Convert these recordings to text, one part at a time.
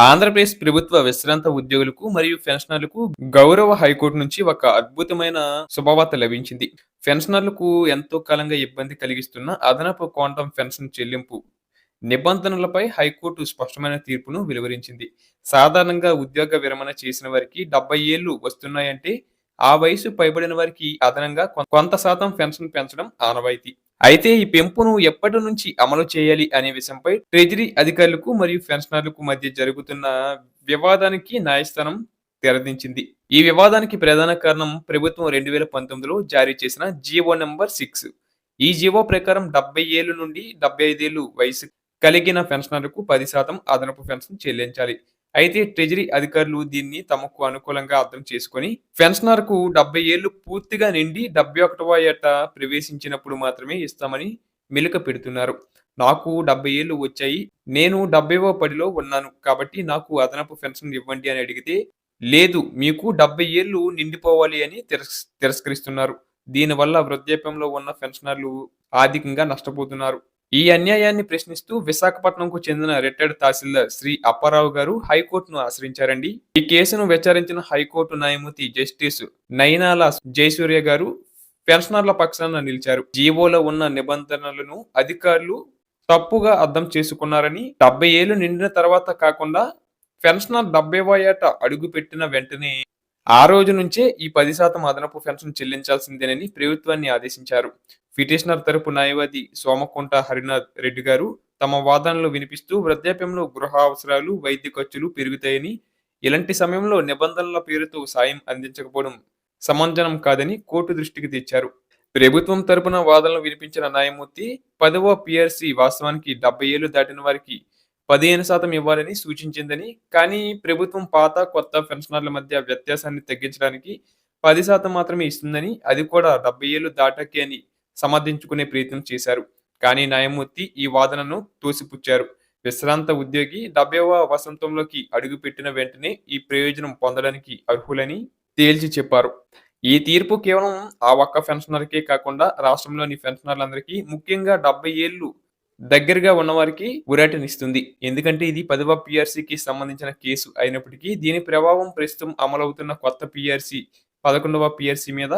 ఆంధ్రప్రదేశ్ ప్రభుత్వ విశ్రాంత ఉద్యోగులకు మరియు పెన్షనర్లకు గౌరవ హైకోర్టు నుంచి ఒక అద్భుతమైన శుభవార్త లభించింది. పెన్షనర్లకు ఎంతో కాలంగా ఇబ్బంది కలిగిస్తున్న అదనపు క్వాంటం పెన్షన్ చెల్లింపు నిబంధనలపై హైకోర్టు స్పష్టమైన తీర్పును వెలువరించింది. సాధారణంగా ఉద్యోగ విరమణ చేసిన వారికి డెబ్బై ఏళ్ళు వస్తున్నాయంటే ఆ వయసు పైబడిన వారికి అదనంగా కొంత శాతం పెన్షన్ పెంచడం ఆనవాయితీ. అయితే ఈ పెంపును ఎప్పటి నుంచి అమలు చేయాలి అనే విషయంపై ట్రెజరీ అధికారులకు మరియు పెన్షనర్లకు మధ్య జరుగుతున్న వివాదానికి న్యాయస్థానం తెరదించింది. ఈ వివాదానికి ప్రధాన కారణం ప్రభుత్వం రెండు వేల పంతొమ్మిదిలో జారీ చేసిన జీవో నెంబర్ సిక్స్. ఈ జీవో ప్రకారం డెబ్బై ఏళ్ళు నుండి డెబ్బై ఐదేళ్ళు వయసు కలిగిన పెన్షనర్లకు పది శాతం అదనపు పెన్షన్ చెల్లించాలి. అయితే ట్రెజరీ అధికారులు దీన్ని తమకు అనుకూలంగా అర్థం చేసుకొని పెన్షనర్కు డెబ్బై ఏళ్ళు పూర్తిగా నిండి డెబ్బై ఒకటవ ఏట ప్రవేశించినప్పుడు మాత్రమే ఇస్తామని మెలుక పెడుతున్నారు. నాకు డెబ్బై ఏళ్ళు వచ్చాయి. నేను డెబ్బైవ పడిలో ఉన్నాను. కాబట్టి నాకు అదనపు పెన్షన్ ఇవ్వండి అని అడిగితే లేదు మీకు డెబ్బై ఏళ్ళు నిండిపోవాలి అని తిరస్ తిరస్కరిస్తున్నారు. దీనివల్ల వృద్ధాప్యంలో ఉన్న పెన్షనర్లు ఆర్థికంగా నష్టపోతున్నారు. ఈ అన్యాయాన్ని ప్రశ్నిస్తూ విశాఖపట్నంకు చెందిన రిటైర్డ్ తహసీల్దార్ శ్రీ అప్పారావు గారు హైకోర్టును ఆశ్రయించారండి. ఈ కేసును విచారించిన హైకోర్టు న్యాయమూర్తి జస్టిస్ నయనాల జయసూర్య గారు పెన్షనర్ల పక్షాన నిలిచారు. జీవోలో ఉన్న నిబంధనలను అధికారులు తప్పుగా అర్థం చేసుకున్నారని డెబ్బై ఏళ్ళు నిండిన తర్వాత కాకుండా పెన్షనర్ డెబ్బైవ ఏట అడుగు పెట్టిన వెంటనే ఆ రోజు నుంచే ఈ పది శాతం అదనపు పెన్షన్ చెల్లించాల్సిందేనని ప్రభుత్వాన్ని ఆదేశించారు. పిటిషనర్ తరపు న్యాయవాది సోమకుంట హరినాథ్ రెడ్డి గారు తమ వాదనలు వినిపిస్తూ వృద్ధాప్యంలో గృహ అవసరాలు వైద్య ఖర్చులు పెరుగుతాయని ఇలాంటి సమయంలో నిబంధనల పేరుతో సాయం అందించకపోవడం సమంజనం కాదని కోర్టు దృష్టికి తెచ్చారు. ప్రభుత్వం తరపున వాదనలు వినిపించిన న్యాయమూర్తి పదవ పిఆర్సి వాస్తవానికి డెబ్బై ఏళ్ళు దాటిన వారికి పదిహేను శాతం ఇవ్వాలని సూచించిందని కానీ ప్రభుత్వం పాత కొత్త పెన్షనర్ల మధ్య వ్యత్యాసాన్ని తగ్గించడానికి పది శాతం మాత్రమే ఇస్తుందని అది కూడా డెబ్బై ఏళ్ళు దాటకే అని సమర్థించుకునే ప్రయత్నం చేశారు. కానీ న్యాయమూర్తి ఈ వాదనను తోసిపుచ్చారు. విశ్రాంత ఉద్యోగి డెబ్బైవ వసంతంలోకి అడుగుపెట్టిన వెంటనే ఈ ప్రయోజనం పొందడానికి అర్హులని తేల్చి చెప్పారు. ఈ తీర్పు కేవలం ఆ ఒక్క పెన్షనర్కే కాకుండా రాష్ట్రంలోని పెన్షనర్లందరికీ ముఖ్యంగా డెబ్బై ఏళ్ళు దగ్గరగా ఉన్నవారికి ఉరాటనిస్తుంది ఎందుకంటే ఇది పదవ పిఆర్సీకి సంబంధించిన కేసు అయినప్పటికీ దీని ప్రభావం ప్రస్తుతం అమలవుతున్న కొత్త పిఆర్సీ పదకొండవ పిఆర్సీ మీద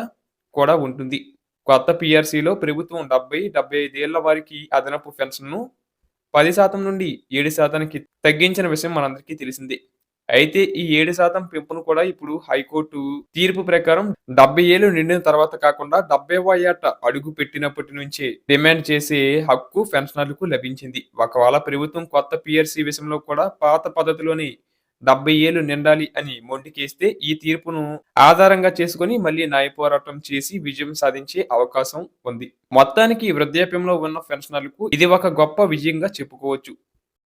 కూడా ఉంటుంది. కొత్త పిఆర్సీలో ప్రభుత్వం డెబ్బై డెబ్బై ఐదేళ్ళ వారికి అదనపు పెన్షన్ను పది శాతం నుండి ఏడు శాతానికి తగ్గించిన విషయం మనందరికీ తెలిసిందే. అయితే ఈ ఏడు శాతం పెంపును కూడా ఇప్పుడు హైకోర్టు తీర్పు ప్రకారం డెబ్బై ఏళ్ళు నిండిన తర్వాత కాకుండా డెబ్బై ఏట అడుగు పెట్టినప్పటి నుంచే డిమాండ్ చేసే హక్కు పెన్షనర్లకు లభించింది. ఒకవేళ ప్రభుత్వం కొత్త పిఆర్సీ విషయంలో కూడా పాత పద్ధతిలోని డెబ్బై ఏళ్ళు నిండాలి అని మొండికేస్తే ఈ తీర్పును ఆధారంగా చేసుకుని మళ్ళీ న్యాయ పోరాటం చేసి విజయం సాధించే అవకాశం ఉంది. మొత్తానికి వృద్ధాప్యంలో ఉన్న పెన్షనర్లకు ఇది ఒక గొప్ప విజయంగా చెప్పుకోవచ్చు.